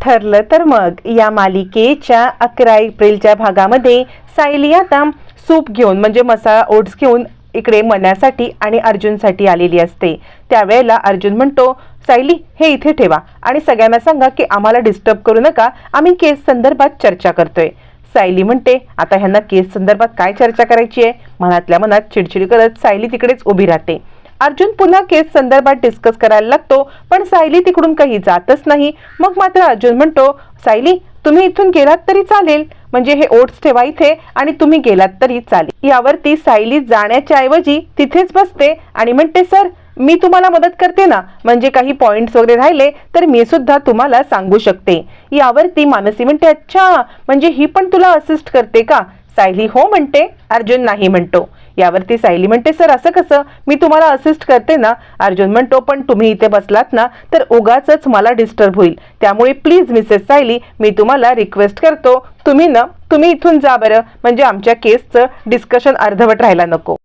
ठरलं तर मग या मालिकेच्या अकरा एप्रिलच्या भागामध्ये सायली आता सूप घेऊन म्हणजे मसाला ओट्स घेऊन इकडे मनासाठी आणि अर्जुनसाठी आलेली असते. त्यावेळेला अर्जुन म्हणतो सायली हे इथे ठेवा आणि सगळ्यांना सांगा की आम्हाला डिस्टर्ब करू नका आम्ही केस संदर्भात चर्चा करतोय. सायली म्हणते आता ह्यांना केस संदर्भात काय चर्चा करायची आहे? मनातल्या मनात चिडचिड करत सायली तिकडेच उभी राहते. अर्जुन पुन्हा केस संदर्भात डिस्कस करायला लागतो पण सायली तिकडून काही जातच नाही. मग मात्र अर्जुन म्हणतो सायली तुम्ही इथून गेलात तरी चालेल. म्हणजे हे ओट्स ठेवा इथे आणि तुम्ही गेलात तरी चालेल. यावरती सायली जाण्याच्या ऐवजी तिथेच बसते आणि म्हणते सर मी तुम्हाला मदत करते ना. म्हणजे काही पॉइंट्स वगैरे राहिले तर मी सुद्धा तुम्हाला सांगू शकते. यावरती मानसी म्हणते अच्छा म्हणजे ही पण तुला असिस्ट करते का? सायली हो म्हणते. अर्जुन नाही म्हणतो. यावरती सायली म्हणते सर असं कसं? मी तुम्हाला असिस्ट करते ना. अर्जुन म्हणतो पण तुम्ही इथे बसलात ना तर उगाच मला डिस्टर्ब होईल. त्यामुळे प्लीज मिसेस सायली मी तुम्हाला रिक्वेस्ट करतो. तुम्ही ना तुम्ही इथून जा बरं. म्हणजे आमच्या केसचं डिस्कशन अर्धवट राहायला नको.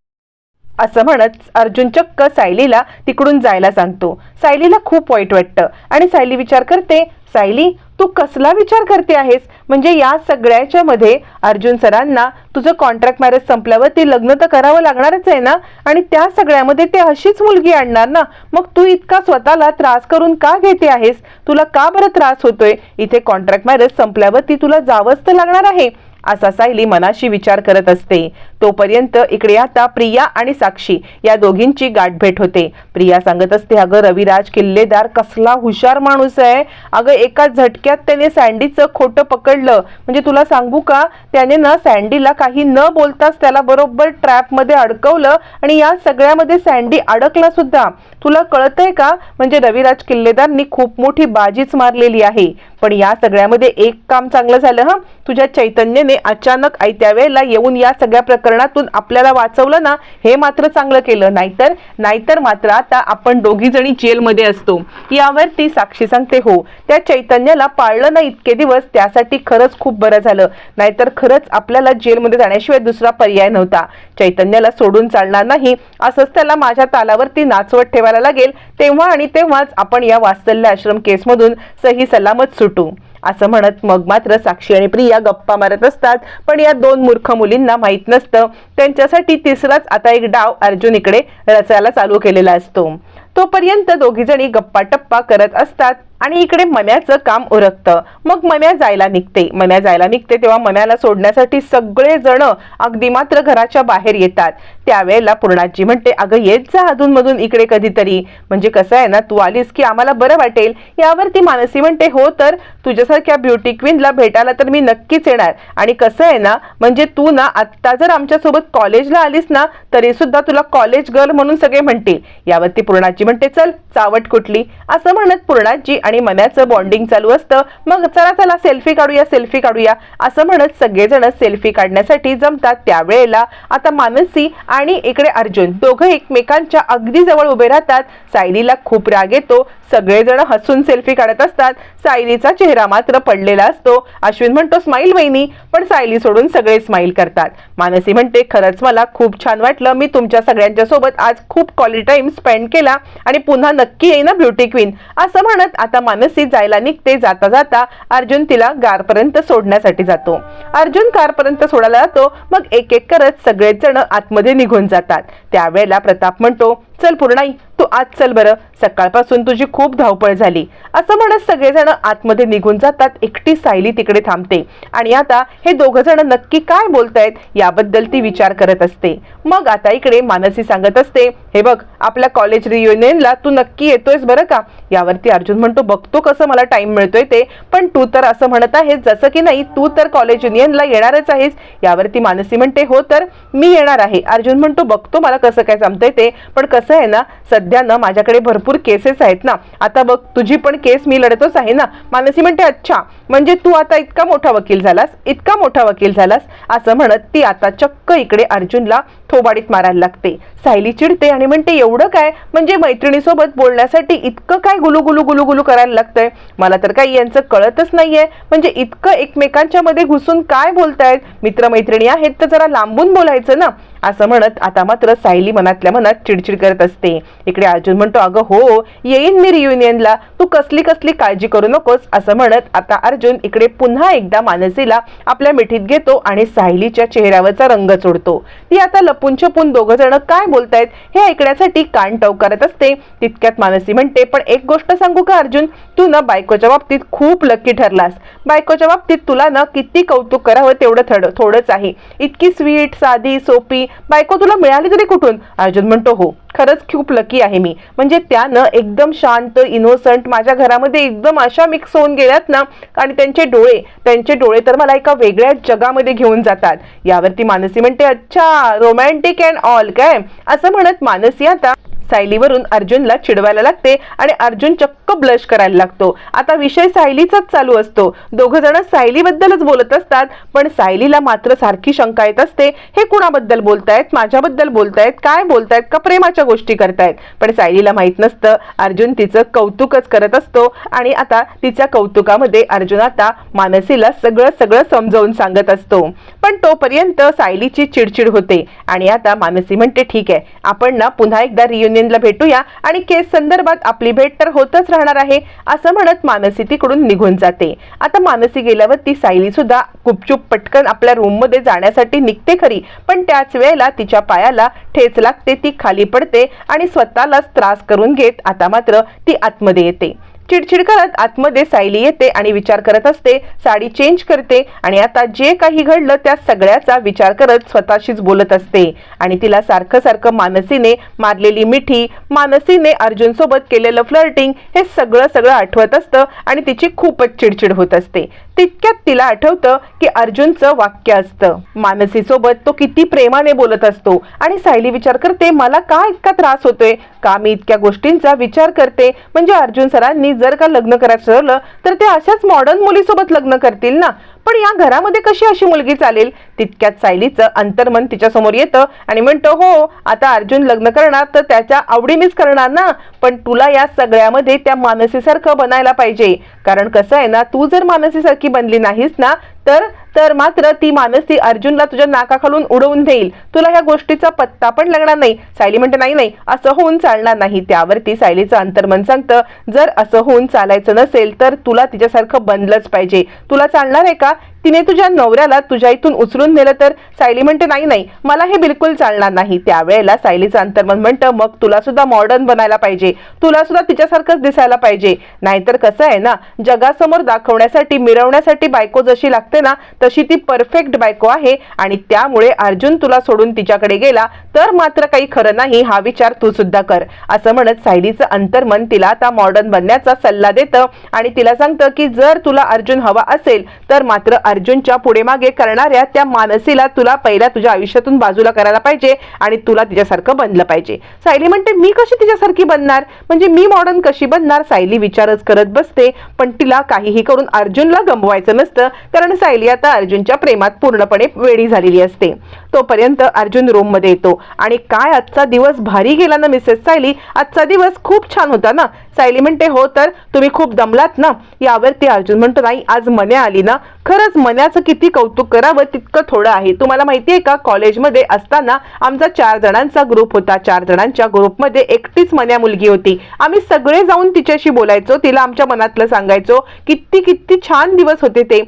असं म्हणत अर्जुन चक्क सायलीला तिकडून जायला सांगतो. सायलीला खूप वाईट वाटतं. आणि सायली विचार करते सायली तू कसला विचार करते आहेस? म्हणजे या सगळ्याच्या मध्ये अर्जुन सरांना तुझं कॉन्ट्रॅक्ट मॅरेज संपल्यावर ते लग्न तर करावं लागणारच आहे ना? आणि त्या सगळ्यामध्ये ते अशीच मुलगी आणणार ना? मग तू इतका स्वतःला त्रास करून का घेते आहेस? तुला का बरं त्रास होतोय? इथे कॉन्ट्रॅक्ट मॅरेज संपल्यावर ती तुला जावंच तर लागणार आहे असा सायली मनाशी विचार करत असते. तोपर्यंत इकडे आता प्रिया आणि साक्षी या दोघींची गाठभेट होते. प्रिया सांगत असते अगं रविराज किल्लेदार कसला हुशार माणूस आहे. अगं एका झटक्यात त्याने सँडीचं खोटं पकडलं. म्हणजे तुला सांगू का? त्याने ना सँडीला काही न बोलताच त्याला बरोबर ट्रॅपमध्ये अडकवलं आणि या सगळ्यामध्ये सँडी अडकला सुद्धा. तुला कळतंय का? म्हणजे रविराज किल्लेदारनी खूप मोठी बाजीच मारलेली आहे. पण या सगळ्यामध्ये एक काम चांगलं झालं हा. तुझ्या चैतन्याने अचानक आयत्या वेळेला येऊन या सगळ्या प्रकरणातून आपल्याला वाचवलं ना हे मात्र चांगलं केलं. नाहीतर नाहीतर मात्र आता आपण दोघी जणी जेलमध्ये असतो. यावर ती साक्षी सांगते हो त्या चैतन्याला पाळलं ना इतके दिवस त्यासाठी खरंच खूप बरं झालं. नाहीतर खरंच आपल्याला जेलमध्ये जाण्याशिवाय दुसरा पर्याय नव्हता. चैतन्याला सोडून चालणार नाही असंच त्याला माझ्या तालावरती नाचवत ठेवायला लागेल. तेव्हा आणि तेव्हाच आपण या वास्तल्य आश्रम केसमधून सही सलामत सुटू. असं म्हणत मग मात्र साक्षी आणि प्रिया गप्पा मारत असतात. पण या दोन मूर्ख मुलींना माहीत नसतं. त्यांच्यासाठी तिसराच आता एक डाव अर्जुन इकडे रचायला चालू केलेला असतो. तोपर्यंत दोघी जणी गप्पा टप्पा करत असतात. आणि इकडे मन्याचं काम उरकतं. मग मन्या जायला निघते. मन्या जायला निघते तेव्हा मन्याला सोडण्यासाठी सगळे जण अगदी मात्र घराच्या बाहेर येतात. त्यावेळेला पूर्णाजी म्हणते अगं येत जा अधूनमधून इकडे कधीतरी. म्हणजे कसं आहे ना तू आलीस की आम्हाला बरं वाटेल. यावरती मानसी म्हणते हो तर तुझ्यासारख्या ब्युटी क्वीनला भेटायला तर मी नक्कीच येणार. आणि कसं आहे ना म्हणजे तू ना आत्ता जर आमच्यासोबत कॉलेजला आलीस ना तरी सुद्धा तुला कॉलेज गर्ल म्हणून सगळे म्हणतील. यावरती पूर्णाजी म्हणते चल चावट कुठली? असं म्हणत पूर्णाजी आणि मन्याचं बॉन्डिंग चालू असतं. मग चला चला सेल्फी काढूया सेल्फी काढूया. असं म्हणत सगळेजण सेल्फी काढण्यासाठी जमतात त्यावेळेला. आता मानसी आणि इकडे अर्जुन दोघं एकमेकांच्या अगदी जवळ उभे राहतात. सायलीला खूप राग येतो. सगळेजण हसून सेल्फी काढत असतात. सायलीचा चेहरा मात्र पडलेला असतो. अश्विन म्हणतो स्माईल वहिनी. पण सायली सोडून सगळे स्माईल करतात. मानसी म्हणते खरंच मला खूप छान वाटलं. मी तुमच्या सगळ्यांच्या सोबत आज खूप क्वालिटी टाइम स्पेंड केला आणि पुन्हा नक्की येईन ब्युटी क्वीन असं म्हणत आता मानसी जायला निघते जाता जाता अर्जुन तिला गारपर्यंत सोडण्यासाठी जातो. अर्जुन कारपर्यंत सोडायला जातो मग एक एक करत सगळेच जण आतमध्ये निघून जातात. त्यावेळेला प्रताप म्हणतो चल पूर्णाई तू आज चल बरं. सकाळपासून तुझी खूप धावपळ झाली. असं म्हणत सगळेजण आतमध्ये निघून जातात. एकटी सायली तिकडे थांबते. आणि आता हे दोघ जण नक्की काय बोलतायत याबद्दल ती विचार करत असते. मग आता इकडे मानसी सांगत असते हे बघ आपल्या कॉलेज रियुनियनला तू नक्की येतोयस बरं का? यावरती अर्जुन म्हणतो बघतो कसं मला टाइम मिळतोय ते. पण तू तर असं म्हणत आहेस जसं की नाही तू तर कॉलेज युनियनला येणारच आहेस. यावरती मानसी म्हणते हो तर मी येणार आहे. अर्जुन म्हणतो बघतो मला कसं काय जमतंय ते. पण कसं आहे ना सध्या सध्या ना माझ्याकडे भरपूर केसेस आहेत ना. आता बघ तुझी पण केस मी लढतच आहे ना. मानसी म्हणते अच्छा म्हणजे तू आता इतका मोठा वकील झालास इतका मोठा वकील झालास असं म्हणत ती आता चक्क इकडे अर्जुनला थोबाडीत मारायला लागते. सायली चिडते आणि म्हणते एवढं काय? म्हणजे मैत्रिणीसोबत बोलण्यासाठी इतकं काय गुलुगुलू गुलुगुलू करायला लागतंय? मला तर काही यांचं कळतच नाहीये. म्हणजे इतकं एकमेकांच्या मध्ये घुसून काय बोलतायत? मित्रमैत्रिणी आहेत तर जरा लांबून बोलायचं ना. असं म्हणत आता मात्र सायली मनातल्या मनात चिडचिड करत असते. इकडे अर्जुन म्हणतो अगं हो येईन मी रियुनियनला तू कसली कसली काळजी करू नकोस. असं म्हणत आता अर्जुन इकडे पुन्हा एकदा मानसीला आपल्या मिठीत घेतो आणि सायलीच्या चेहऱ्यावरचा रंग चोडतो. ती आता लपून छपून दोघं जण काय बोलतायत हे ऐकण्यासाठी कान टव करत असते. तितक्यात मानसी म्हणते पण एक गोष्ट सांगू का अर्जुन? तू ना बायकोच्या बाबतीत खूप लकी ठरलास. बायकोच्या बाबतीत तुला ना किती कौतुक करावं तेवढं थोडं थोडंच आहे. इतकी स्वीट साधी सोपी बायको तुला मिळाली तरी कुठून? अर्जुन म्हणतो हो खरंच खूप लकी आहे मी. म्हणजे त्यानं एकदम शांत इनोसंट माझ्या घरामध्ये एकदम अशा मिक्स होऊन गेल्यात ना आणि त्यांचे डोळे त्यांचे डोळे तर मला एका वेगळ्या जगामध्ये घेऊन जातात. यावरती मानसी म्हणते अच्छा रोमॅन्टिक अँड ऑल काय? असं म्हणत मानसी आता सायलीवरून अर्जुनला चिडवायला लागते आणि अर्जुन चक्क ब्लश करायला लागतो. आता विषय सायलीचाच चालू असतो. दोघं जण सायलीबद्दलच बोलत असतात पण सायलीला मात्र सारखी शंका येत असते. हे कुणाबद्दल बोलतायत? माझ्याबद्दल बोलतायत? काय बोलतायत? का प्रेमाच्या गोष्टी करतायत? पण सायलीला माहीत नसतं. अर्जुन तिचं कौतुकच करत असतो आणि आता तिच्या कौतुकामध्ये अर्जुन आता मानसीला सगळं सगळं समजावून सांगत असतो. पण तोपर्यंत सायलीची चिडचिड होते आणि आता मानसी म्हणते ठीक आहे आपण ना पुन्हा एकदा रियुनियनला भेटूया आणि केस संदर्भात आपली भेट तर होतच राहणार आहे असं म्हणत मानसी तिकडून निघून जाते. आता मानसी गेल्यावर ती सायली सुद्धा गुपचूप पटकन आपल्या रूममध्ये जाण्यासाठी निघते खरी पण त्याच वेळेला तिच्या पायाला ठेच लागते ती खाली पडते आणि स्वतःलाच त्रास करून घेत आता मात्र ती आतमध्ये येते. चिडचिड करत आतमध्ये सायली येते आणि विचार करत असते साडी चेंज करते आणि आता जे काही घडलं त्या सगळ्याचा विचार करत स्वतःशीच बोलत असते. आणि तिला सारखं सारखं मानसीने मारलेली मिठी मानसीने अर्जुन सोबत केलेलं फ्लर्टिंग हे सगळं सगळं आठवत असतं आणि तिची खूपच चिडचिड होत असते. तितक्यात तिला आठवतं की अर्जुनचं वाक्य असतं. मानसी सोबत तो किती प्रेमाने बोलत असतो आणि सायली विचार करते मला का इतका त्रास होतोय? का मी इतक्या गोष्टींचा विचार करते? म्हणजे अर्जुन सरांनी जर का लग्न करायचं ठरवलं तर ते अशाच मॉडर्न मुलीसोबत लग्न करतील ना? पण या घरामध्ये कशी अशी मुलगी चालेल? तितक्यात सायलीचं अंतर्मन तिच्या समोर येतं आणि म्हणतो हो आता अर्जुन लग्न करणार तर त्याच्या आवडीनेच करणार ना? पण तुला या सगळ्यामध्ये त्या मानसीसारखं बनायला पाहिजे. कारण कसं आहे ना तू जर मानसीसारखी बनली नाहीस ना तर तर मात्र ती मानसी अर्जुनला तुझ्या नाकाखालून उडवून देईल. तुला ह्या गोष्टीचा पत्ता पण लागणार नाही. सायली म्हणते नाही नाही असं होऊन चालणार नाही. त्यावरती सायलीचं अंतर्मन सांगतं जर असं होऊन चालायचं नसेल तर तुला तिच्यासारखं बनलंच पाहिजे. तुला चालणार आहे का? तिने तुझ्या नवऱ्याला तुझ्या इथून उचलून नेलं तर? सायली म्हणते नाही नाही मला हे बिलकुल चालणार नाही. त्यावेळेला सायलीचं अंतर्मन म्हणतं मग तुला सुद्धा मॉडर्न बनायला पाहिजे. तुला सुद्धा तिच्यासारखंच दिसायला पाहिजे. नाहीतर कसं आहे ना जगासमोर दाखवण्यासाठी मिरवण्यासाठी बायको जशी लागते ना तशी ती परफेक्ट बायको आहे आणि त्यामुळे अर्जुन तुला सोडून तिच्याकडे गेला तर मात्र काही खरं नाही हा विचार तू सुद्धा कर. असं म्हणत सायलीचं अंतर्मन तिला आता मॉडर्न बनण्याचा सल्ला देतं आणि तिला सांगतं की जर तुला अर्जुन हवा असेल तर मात्र अर्जुनच्या पुढे मागे करणाऱ्या त्या मानसीला तुला पहिल्या तुझ्या आयुष्यातून बाजूला करायला पाहिजे आणि तुला तिच्यासारखं बनलं पाहिजे. सायली म्हणते मी कशी तिच्यासारखी बनणार? म्हणजे मी मॉडर्न कशी बनणार? सायली विचारच करत बसते पण तिला काहीही करून अर्जुनला गमवायचं नसतं कारण सायली आता अर्जुनच्या प्रेमात पूर्णपणे वेळी झालेली असते. तोपर्यंत अर्जुन रूममध्ये येतो. आणि काय आजचा दिवस भारी गेला ना मिसेस सायली? आजचा दिवस खूप छान होता ना? सायली म्हणते हो तर तुम्ही खूप दमलात ना? यावरती अर्जुन म्हणतो नाही आज मन्या आली ना. खरंच मन्याचं किती कौतुक करावं तितकं थोडं आहे. तुम्हाला माहिती आहे का? कॉलेजमध्ये असताना आमचा चार जणांचा ग्रुप होता. चार जणांच्या ग्रुपमध्ये एकटीच मन्या मुलगी होती. आम्ही सगळे जाऊन तिच्याशी बोलायचो. तिला आमच्या मनातलं सांगायचो किती किती छान दिवस होते ते.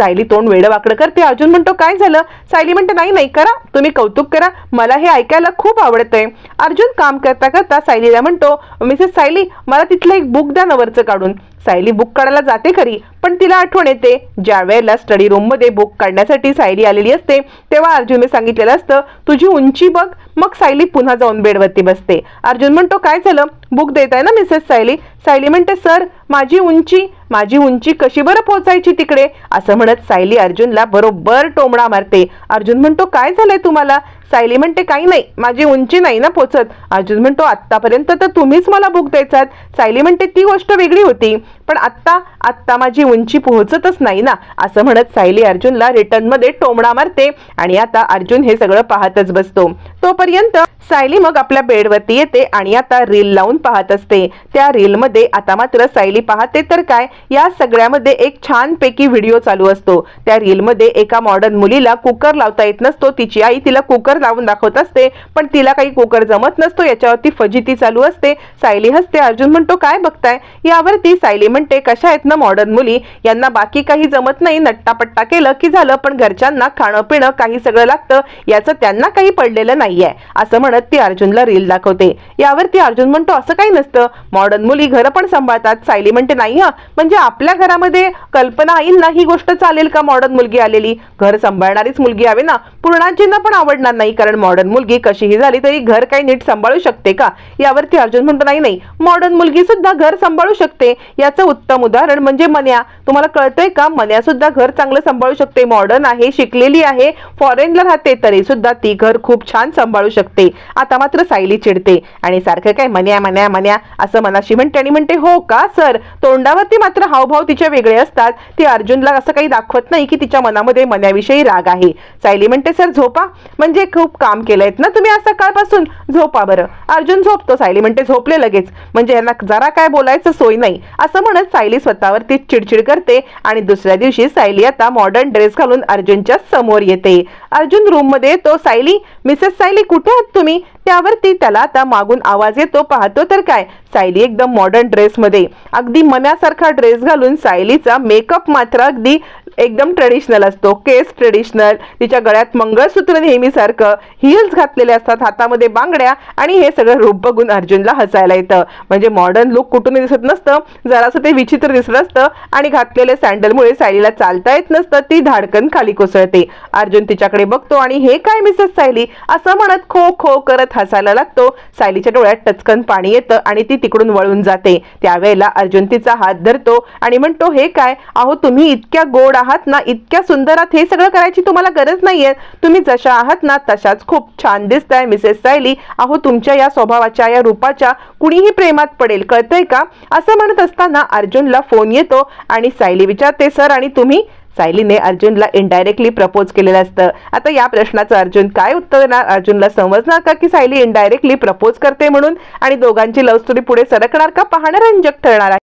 सायली तोंड वेडं वाकडं करते. अर्जुन म्हणतो काय झालं? सायली म्हणते नाही नाही करा. तुम्ही कौतुक करा. मला हे ऐकायला खूप आवडतंय. अर्जुन काम करता करता सायलीला म्हणतो मिसेस सायली मला तिथलं एक बुक द्या नवरचं काढून. सायली बुक काढायला जाते खरी पण तिला आठवण येते. ज्या वेळेला स्टडी रूममध्ये बुक काढण्यासाठी सायली आलेली असते तेव्हा अर्जुनने सांगितलेलं असतं तुझी उंची बघ मग सायली पुन्हा जाऊन बेडवरती बसते. अर्जुन म्हणतो काय झालं? बुक देत आहे ना मिसेस सायली? सायली म्हणते सर माझी उंची माझी उंची कशी बरं पोहोचायची तिकडे? असं म्हणत सायली अर्जुनला बरोबर टोमणा मारते. अर्जुन म्हणतो काय झालंय तुम्हाला? सायली म्हणते काही नाही माझी उंची नाही ना पोचत. अर्जुन म्हणतो आतापर्यंत तर तुम्हीच मला बुक द्यायचात. सायली म्हणते ती गोष्ट वेगळी होती पण आत्ता आत्ता माझी उंची पोहोचतच नाही ना असं म्हणत सायली अर्जुनला रिटर्नमध्ये टोमणा मारते आणि आता अर्जुन हे सगळं पाहतच बसतो. तोपर्यंत सायली मग आपल्या बेडवरती येते आणि आता रील लावून पाहत असते. त्या रील मध्ये आता मात्र सायली पाहते तर काय या सगळ्यामध्ये एक छानपैकी व्हिडिओ चालू असतो. त्या रील मध्ये एका मॉडर्न मुलीला कुकर लावता येत नसतो तिची आई तिला कुकर लावून दाखवत असते. पण तिला काही कोकर जमत नसतो. याच्यावरती फजिती चालू असते. सायली हसते. अर्जुन म्हणतो काय बघताय? यावरती सायली म्हणते कशा आहेत ना मॉडर्न मुली? यांना बाकी काही जमत नाही. नट्टापट्टा केलं की झालं पण घरच्यांना खाणं पिणं काही सगळं लागतं. याचं त्यांना काही पडलेलं नाहीये. असं म्हणत ती अर्जुनला रील दाखवते. यावरती अर्जुन म्हणतो असं काही नसतं. मॉडर्न मुली घर पण सांभाळतात. सायली म्हणते नाही हं. म्हणजे आपल्या घरामध्ये कल्पना आईंना ही गोष्ट चालेल का मॉडर्न मुलगी आलेली? घर सांभाळणारीच मुलगी हवी ना. पूर्णाजींना पण आवडणार नाही. कारण मॉडर्न मुलगी कशीही झाली तरी घर काही नीट सांभाळू शकते का? यावरती अर्जुन म्हणतो नाही नाही मॉडर्न मुलगी सुद्धा घर सांभाळू शकते. याचं उत्तम उदाहरण म्हणजे मन्या. तुम्हाला कळतंय का? मन्या सुद्धा घर चांगलं सांभाळू शकते मॉडर्न आहे शिकलेली आहे फॉरेनला राहते तरी सुद्धा ती घर खूप छान सांभाळू शकते. आता मात्र सायली चिडते आणि सारखं काय मन्या मन्या मन्या असं मनाशी म्हणते आणि म्हणते हो का सर? तोंडावरती मात्र हावभाव तिचे वेगळे असतात. ती अर्जुनला असं काही दाखवत नाही की तिच्या मनामध्ये मन्याविषयी राग आहे. सायली म्हणते सर झोपा. म्हणजे खूप काम केलंयत ना तुम्ही आज सकाळपासून? झोपा बरं. अर्जुन झोपतो सायली म्हणते झोपले लगेच. म्हणजे यांना जरा काय बोलायचं सोय नाही. असं म्हणत सायली स्वतःवरती चिडचिड करते आणि दुसऱ्या दिवशी सायली आता मॉडर्न ड्रेस घालून अर्जुनच्या समोर येते. अर्जुन रूममध्ये तो येतो सायली मिसेस सायली कुठे आहात तुम्ही? त्यावरती त्याला आता मागून आवाज येतो पाहतो तर काय? सायली एकदम मॉडर्न ड्रेसमध्ये अगदी मनासारखा ड्रेस घालून सायलीचा मेकअप मात्र अगदी एकदम ट्रेडिशनल असतो. केस ट्रेडिशनल तिच्या गळ्यात मंगळसूत्र नेहमीसारखं हिल्स घातलेले असतात हातामध्ये बांगड्या आणि हे सगळं रूप बघून अर्जुनला हसायला येतं. म्हणजे मॉडर्न लुक कुठून दिसत नसतं जरासं ते विचित्र दिसत असतं आणि घातलेले सँडलमुळे सायलीला चालता येत नसतं ती धाडकन खाली कोसळते. अर्जुन तिच्याकडे बघतो आणि हे काय मिसेस सायली? असं म्हणत खो खो करत हसायला लागतो. सायलीच्या डोळ्यात टचकन पाणी येतं आणि ती तिकडून वळून जाते. त्यावेळेला अर्जुन तिचा हात धरतो आणि म्हणतो हे काय? अहो तुम्ही इतक्या गोड आहात ना इतक्या सुंदर आहात हे सगळं करायची तुम्हाला गरज नाहीये. तुम्ही जशा आहात ना तशाच खूप छान दिसताय मिसेस सायली अहो तुमच्या या स्वभावाच्या या रूपाच्या कुणीही प्रेमात पडेल कळतंय का? असं म्हणत असताना अर्जुनला फोन येतो आणि सायली विचारते सर आणि तुम्ही? सायलीने अर्जुनला इनडायरेक्टली प्रपोज केलेलं असतं. आता या प्रश्नाचं अर्जुन काय उत्तर देणार? अर्जुनला समजणार का की सायली इनडायरेक्टली प्रपोज करते म्हणून? आणि दोघांची लव्ह स्टोरी पुढे सरकणार का? पाहणं रंजक ठरणार आहे.